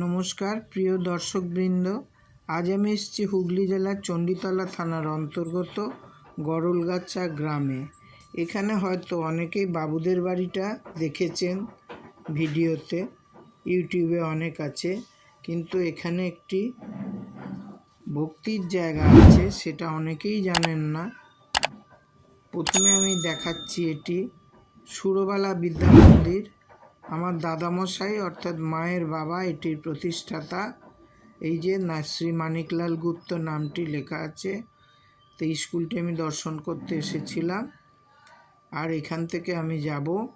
নমস্কার, প্রিয় দর্শকবৃন্দ। আজ আমি এসেছি হুগলি জেলার চণ্ডীতলা থানার অন্তর্গত গরলগাছা গ্রামে। এখানে হয়তো অনেকেই বাবুদের বাড়িটা দেখেছেন ভিডিওতে, ইউটিউবে অনেক আছে, কিন্তু এখানে একটি ভক্তির জায়গা আছে, সেটা অনেকেই জানেন না। প্রথমে আমি দেখাচ্ছি এটি সুরবালা বিদ্যা মন্দির। আমার দাদামশাই, অর্থাৎ মায়ের বাবা, এটির প্রতিষ্ঠাতা। এই যে না, শ্রী মানিকলাল গুপ্ত নামটি লেখা আছে। তো স্কুলটি আমি দর্শন করতে এসেছিলাম। আর এখান থেকে আমি যাব।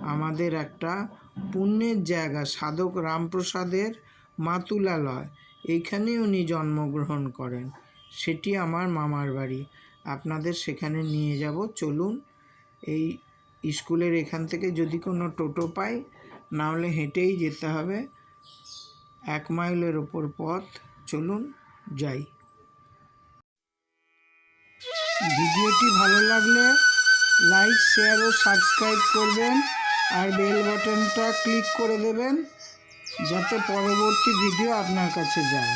আমাদের একটা পুণ্যের জায়গা, সাধক রামপ্রসাদের মাতুলালয়। এইখানে উনি জন্মগ্রহণ করেন। সেটি আমার মামার বাড়ি। আপনাদের সেখানে নিয়ে যাব। চলুন, এই স্কুলের এখান থেকে যদি কোনো টোটো পাই না হলে হেঁটেই যেতে হবে। এক মাইলের ওপর পথ। চলুন যাই। ভিডিওটি ভালো লাগলে লাইক, শেয়ার ও সাবস্ক্রাইব করবেন আর বেল বাটনটা ক্লিক করে দেবেন যাতে পরবর্তী ভিডিও আপনার কাছে যায়।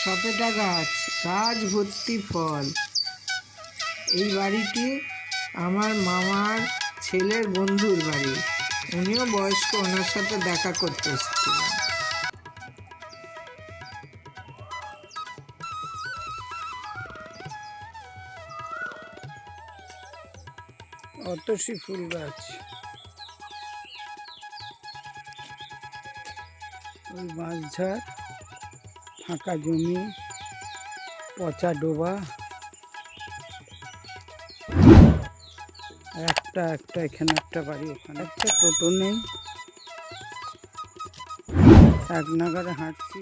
সপেটা গাছ গাছ ভর্তি ফল। এই বাড়িটি আমার মামার ছেলের বন্ধুর বাড়ি। উনিও বয়স্ক, ওনার সাথে দেখা করতে এসেছিলেন অতসী ফুল গাছ। ওই বাঁশঝাড় ফাঁকা জমি, পচা ডোবা। একটা একটা, এখানে একটা বাড়ি ওখানে একটা টোটো নেই। এক নাগারে হাঁটছি।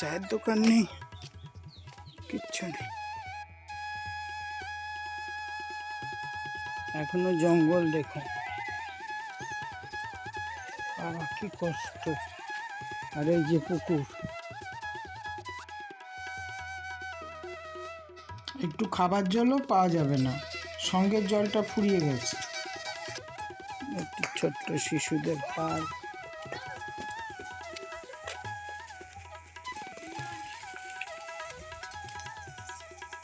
চায়ের দোকান নেই। কিচ্ছু নেই। এখনও জঙ্গল দেখো। বাবা, কি কষ্ট। আর এই যে পুকুর। একটু খাবার জলও পাওয়া যাবে না। সঙ্গে জলটা ফুরিয়ে গেছে। একটি ছোট্ট শিশুদের পার্ক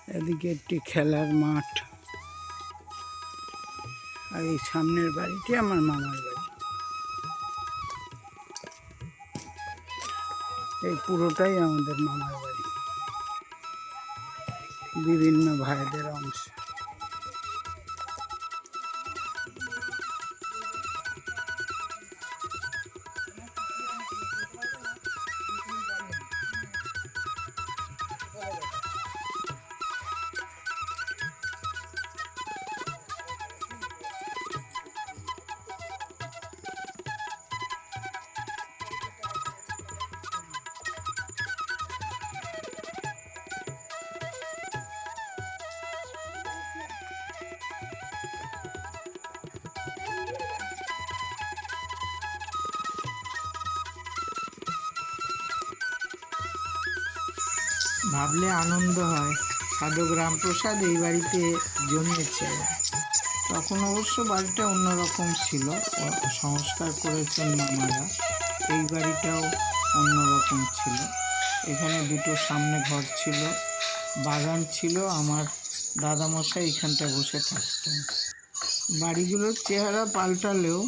এদিকে একটি খেলার মাঠ। আর এই সামনের বাড়িটি আমার মামার বাড়ি। এই পুরোটাই আমাদের মামার বাড়ি। বিভিন্ন ভাইদের অংশ ভাবলে আনন্দ হয়। সাধক রামপ্রসাদ এই বাড়িতে জন্মেছে। তখন অবশ্য বাড়িটা অন্যরকম ছিল। সংস্কার করেছেন মামারা এই বাড়িটাও অন্যরকম ছিল। এখানে দুটো সামনে ঘর ছিল, বাগান ছিল। আমার দাদামশাই এখানটা বসে থাকতেন। বাড়িগুলোর চেহারা পাল্টালেও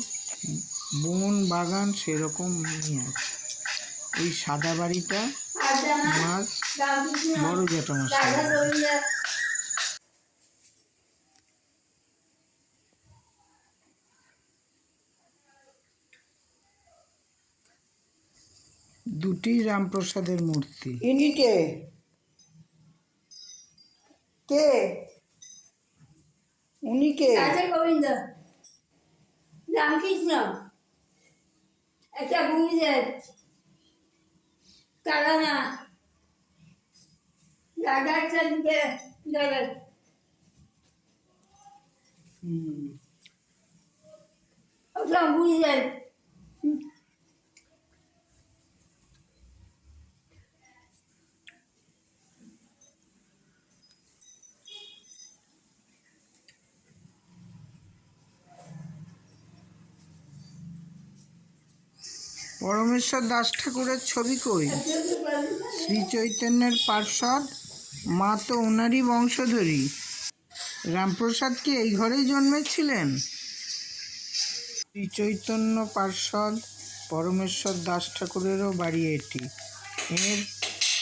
বন বাগান সেরকমই আছে। এই সাদা বাড়িটা আমার বড় জ্যাঠামশাই দুটি রামপ্রসাদের মূর্তি। ইনি কে? কে? উনি কে? রাধা গোবিন্দ। রামকৃষ্ণ। একটা ভূমিদেব कारण जागाचे गरज संपून जाईल পরমেশ্বর দাস ঠাকুরের ছবি কই? শ্রী চৈতন্যের পার্ষদ মা তো ওনারই বংশধরী। রামপ্রসাদ কি এই ঘরেই জন্মেছিলেন? শ্রী চৈতন্য পার্ষদ পরমেশ্বর দাস ঠাকুরেরও বাড়ি এটি। এর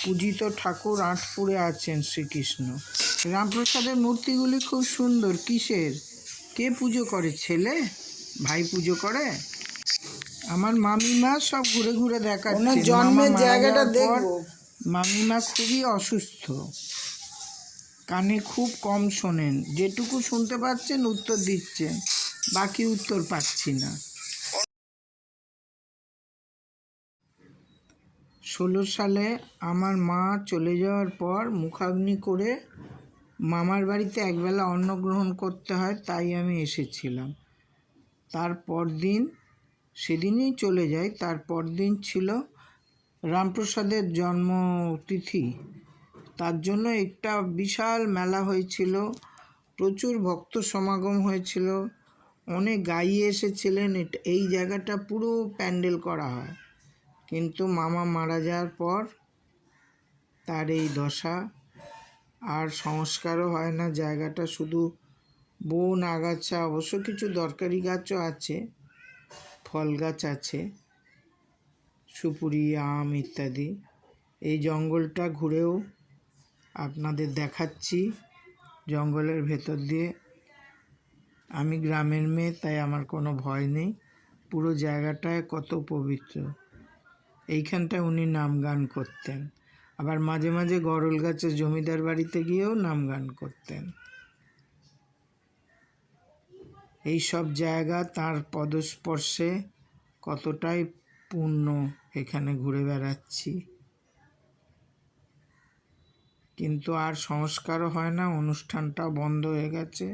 পূজিত ঠাকুর আটপুরে আছেন শ্রীকৃষ্ণ। রামপ্রসাদের মূর্তিগুলি খুব সুন্দর। কিসের? কে পুজো করে, ছেলে? ভাই পুজো করে? আমার মামিমা সব ঘুরে ঘুরে দেখাচ্ছে। জন্মের জায়গাটা দেখব। মামিমা খুবই অসুস্থ। কানে খুব কম শোনেন। যেটুকু শুনতে পাচ্ছেন উত্তর দিচ্ছেন। বাকি উত্তর পাচ্ছি না। ষোলো সালে আমার মা চলে যাওয়ার পর মুখাগ্নি করে মামার বাড়িতে একবেলা অন্ন গ্রহণ করতে হয় তাই আমি এসেছিলাম। তারপর দিন সেদিনই চলে যাই তারপর দিন ছিল রামপ্রসাদের জন্মতিথি। তার জন্য একটা বিশাল মেলা হয়েছিল। প্রচুর ভক্ত সমাগম হয়েছিল। অনেক গাইয়ে এসেছিলেন। এই জায়গাটা পুরো প্যান্ডেল করা হয়। কিন্তু মামা মারা যাওয়ার পর তার এই দশা আর সংস্কারও হয় না। জায়গাটা শুধু বন, আগাছা, অবশ্য কিছু দরকারি গাছও আছে। ফল গাছ আছে, সুপুরি, আম ইত্যাদি। এই জঙ্গলটা ঘুরেও আপনাদের দেখাচ্ছি। জঙ্গলের ভেতর দিয়ে আমি গ্রামের মেয়ে, তাই আমার কোনো ভয় নেই। পুরো জায়গাটায় কত পবিত্র। এইখানটায় উনি নাম গান করতেন। আবার মাঝে মাঝে গরল গাছের জমিদার বাড়িতে গিয়েও নাম গান করতেন। এই সব জায়গা তার পদস্পর্শে কতটাই পূর্ণ এখানে ঘুরে বেড়াচ্ছি। কিন্তু আর সংস্কারও হয় না অনুষ্ঠানটা বন্ধ হয়ে গেছে।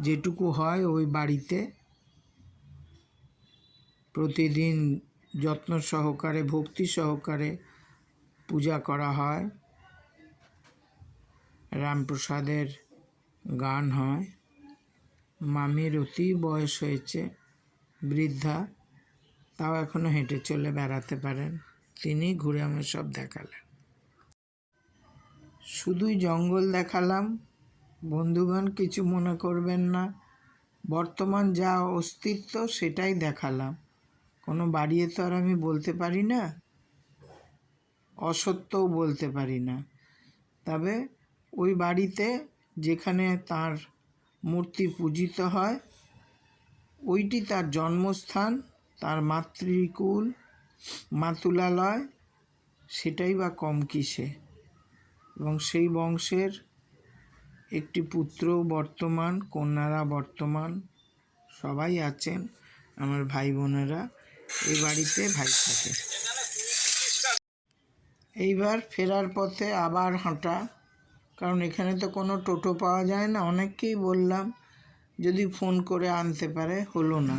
যেটুকু হয় ওই বাড়িতে। প্রতিদিন যত্ন সহকারে, ভক্তি সহকারে পূজা করা হয়। রামপ্রসাদের গান হয়। মামির অতি বয়স হয়েছে, বৃদ্ধা, তাও এখনও হেঁটে চলে বেড়াতে পারেন। তিনি ঘুরে আমি সব দেখালেন। শুধুই জঙ্গল দেখালাম। বন্ধুগণ কিছু মনে করবেন না। বর্তমান যা অস্তিত্ব, সেটাই দেখালাম। কোনো বাড়িয়ে তো আর আমি বলতে পারি না, অসত্যও বলতে পারি না। তবে ওই বাড়িতে যেখানে তার মূর্তি পূজিত হয়। ওইটি তার জন্মস্থান, তার মাতৃকুল, মাতুলালয়, সেটাই বা কম কিসে। এবং সেই বংশের একটি পুত্র বর্তমান, কন্যারা বর্তমান, সবাই আছেন আমার ভাই বোনেরা এই বাড়িতে, ভাই থাকে। এইবার ফেরার পথে আবার হাঁটা। কারণ এখানে তো কোনো টোটো পাওয়া যায় না। অনেককেই বললাম, যদি ফোন করে আনতে পারে, হলো না।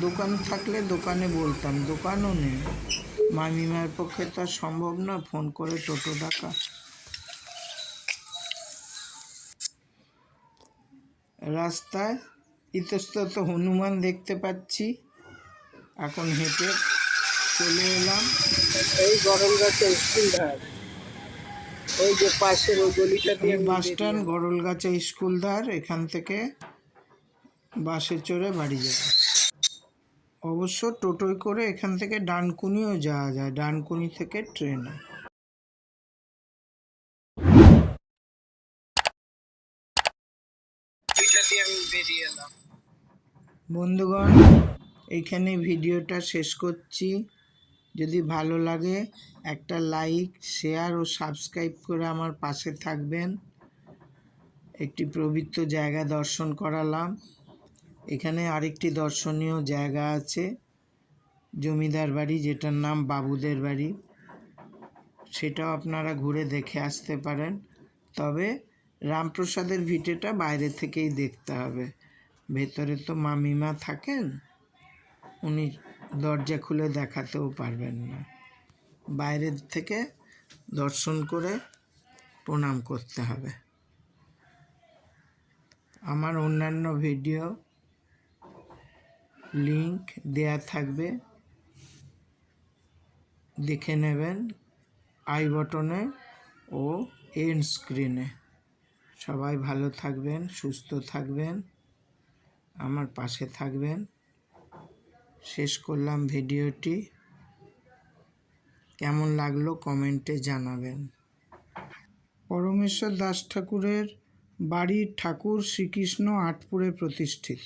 দোকান থাকলে দোকানে বলতাম, দোকানও নেই। মামিমার পক্ষে তো সম্ভব না ফোন করে টোটো ডাকা। রাস্তায় ইতস্তত হনুমান দেখতে পাচ্ছি। এখন হেঁটে চলে এলাম। এই গরম গাছের স্কুল ধার। ওই যে পাশের ওই গলিটা দিয়ে বাস স্ট্যান্ড গরলগাছা স্কুল ধার এখান থেকে বাসে চড়ে বাড়ি যাবে। অবশ্য টোটোয় করে এখান থেকে ডানকুনিও যাওয়া যায় ডানকুনি থেকে ট্রেনে। বন্ধুগণ এইখানে ভিডিওটা শেষ করছি। যদি ভালো লাগে, একটা লাইক শেয়ার ও সাবস্ক্রাইব করে আমার পাশে থাকবেন। একটি পবিত্র জায়গা দর্শন করালাম। এখানে আরেকটি দর্শনীয় জায়গা আছে, জমিদার বাড়ি, যেটার নাম বাবুদের বাড়ি। সেটাও আপনারা ঘুরে দেখে আসতে পারেন। তবে রামপ্রসাদের ভিটেটা বাইরে থেকেই দেখতে হবে। ভেতরে তো মামিমা থাকেন, উনি দরজা খুলে দেখাতেও পারবেন না। বাইরের থেকে দর্শন করে প্রণাম করতে হবে। আমার অন্যান্য ভিডিও লিংক দেয়া থাকবে। দেখে নেবেন আই বটনে ও এন্ড স্ক্রিনে। সবাই ভালো থাকবেন, সুস্থ থাকবেন, আমার পাশে থাকবেন। শেষ করলাম ভিডিওটি। কেমন লাগল কমেন্টে জানাবেন। পরমেশ্বর দাস ঠাকুরের বাড়ির ঠাকুর শ্রীকৃষ্ণ আটপুরে প্রতিষ্ঠিত।